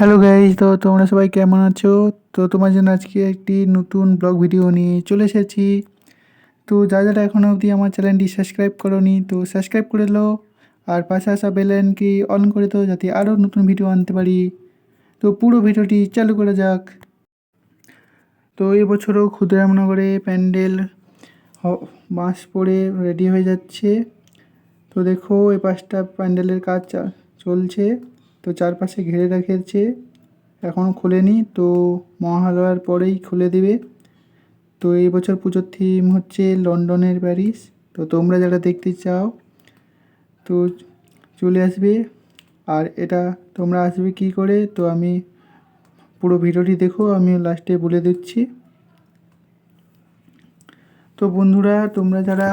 Hello guys তো তোমরা সবাই কেমন আছো? তো তোমার জন্য আজকে একটি নতুন ব্লগ ভিডিও নিয়ে চলে এসেছি। তো যা যারা এখনও অবধি আমার চ্যানেলটি সাবস্ক্রাইব করোনি, তো সাবস্ক্রাইব করে লো আর পাশে আসা বেলাইনকে অন করে দাও যাতে আরও নতুন ভিডিও আনতে পারি। তো পুরো ভিডিওটি চালু করা যাক। তো এবছরও ক্ষুদ্রামনগরে প্যান্ডেল বাঁশ পড়ে রেডি হয়ে যাচ্ছে। তো দেখো, এই পাশটা প্যান্ডেলের কাজ চলছে। তো চারপাশে ঘিরে রেখেছে এখনও খোলেনি, তো মহালয়ার পরেই খুলে দিবে। তো এই বছর পুজোর থিম হচ্ছে লন্ডনের প্যারিস। তো তোমরা যারা দেখতে চাও, তো চলে আসবে। আর এটা তোমরা আসবে কি করে, তো আমি পুরো ভিডিওটি দেখো আমি লাস্টে বলে দিচ্ছি। তো বন্ধুরা, তোমরা যারা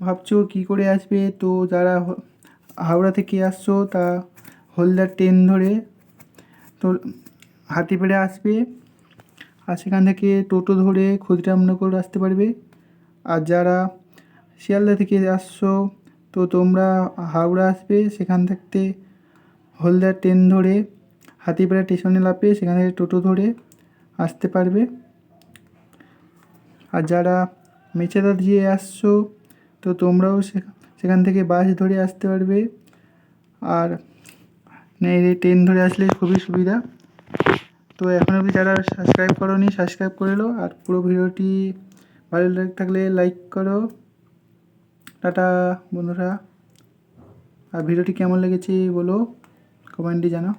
ভাবছ কি করে আসবে, তো যারা হাওড়া থেকে আসছো, তা হলদার ট্রেন ধরে তো হাতিপাড়ে আসবে। আর সেখান থেকে টোটো ধরে ক্ষুদিরামনগর আসতে পারবে। আর যারা শিয়ালদা থেকে আসছো, তো তোমরা হাওড়া আসবে। সেখান থাকতে হলদার ট্রেন ধরে হাতিপাড়া স্টেশনে নামবে। সেখান থেকে টোটো ধরে আসতে পারবে। আর যারা মেচেদা দিয়ে আসছো, তো তোমরাও সেখা- সেখান থেকে বাস ধরে আসতে পারবে। আর এই ট্রেন ধরে আসলে খুবই সুবিধা। তো এখন অবধি যারা সাবস্ক্রাইব করোনি সাবস্ক্রাইব করে লো। আর পুরো ভিডিওটি ভালো লেগে থাকলে লাইক করো। টাটা বন্ধুরা। আর ভিডিওটি কেমন লেগেছে বলো কমেন্টে জানাও।